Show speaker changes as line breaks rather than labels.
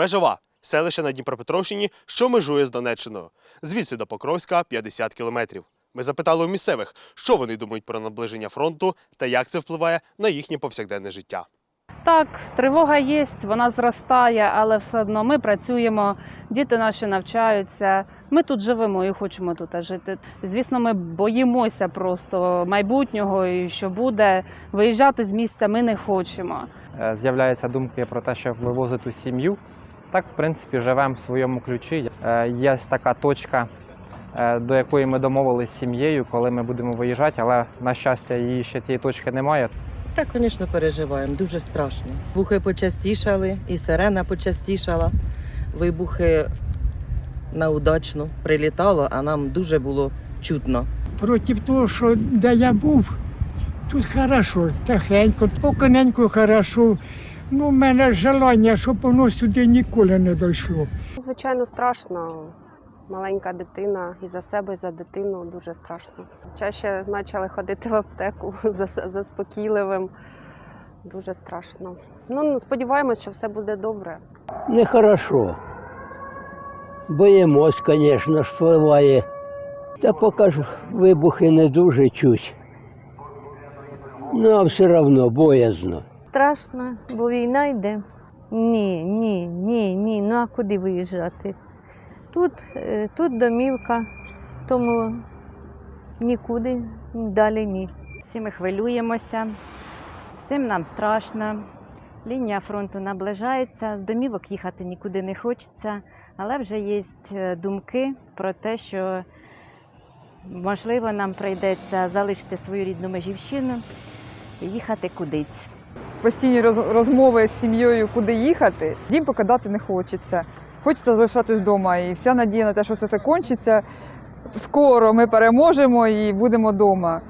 Межова селище на Дніпропетровщині, що межує з Донеччиною. Звідси до Покровська 50 кілометрів. Ми запитали у місцевих, що вони думають про наближення фронту та як це впливає на їхнє повсякденне життя.
Так, тривога є, вона зростає, але все одно ми працюємо, діти наші навчаються. Ми тут живемо і хочемо тут жити. Звісно, ми боїмося просто майбутнього і що буде. Виїжджати з місця ми не хочемо.
Е, з'являються думки про те, щоб вивозити сім'ю. Так, в принципі, живемо в своєму ключі. Е, Є така точка, е, до якої ми домовилися з сім'єю, коли ми будемо виїжджати, але на щастя, її ще цієї точки немає.
Так, звісно, переживаємо. Дуже страшно. Вухи почастішали, і сирена почастішала. Вибухи на удачну прилітало, а нам дуже було чутно.
проти того, що де я був, тут хорошо, тихенько, спокійненько, хорошо. Ну, в мене желання, щоб воно сюди ніколи не дійшло.
Звичайно, страшно. Маленька дитина і за себе, і за дитину дуже страшно. Чаще почали ходити в аптеку за заспокійливим. Дуже страшно. Ну, сподіваємось, що все буде добре.
Нехорошо. Боїмось, звісно, ж впливає. Та поки ж вибухи не дуже чуть. Ну, а все одно боязно.
Страшно, бо війна йде. Ні, ні, ні, ні. Ну а куди виїжджати? Тут, е, тут домівка, тому нікуди далі ні.
Всі ми хвилюємося, всім нам страшно. Лінія фронту наближається, з домівок їхати нікуди не хочеться, але вже є е, думки про те, що можливо нам прийдеться залишити свою рідну межівщину і їхати кудись.
Постійні розмови з сім'єю, куди їхати, дім покидати не хочеться. Хочеться залишатись вдома. І вся надія на те, що все це. Скоро ми переможемо і будемо вдома.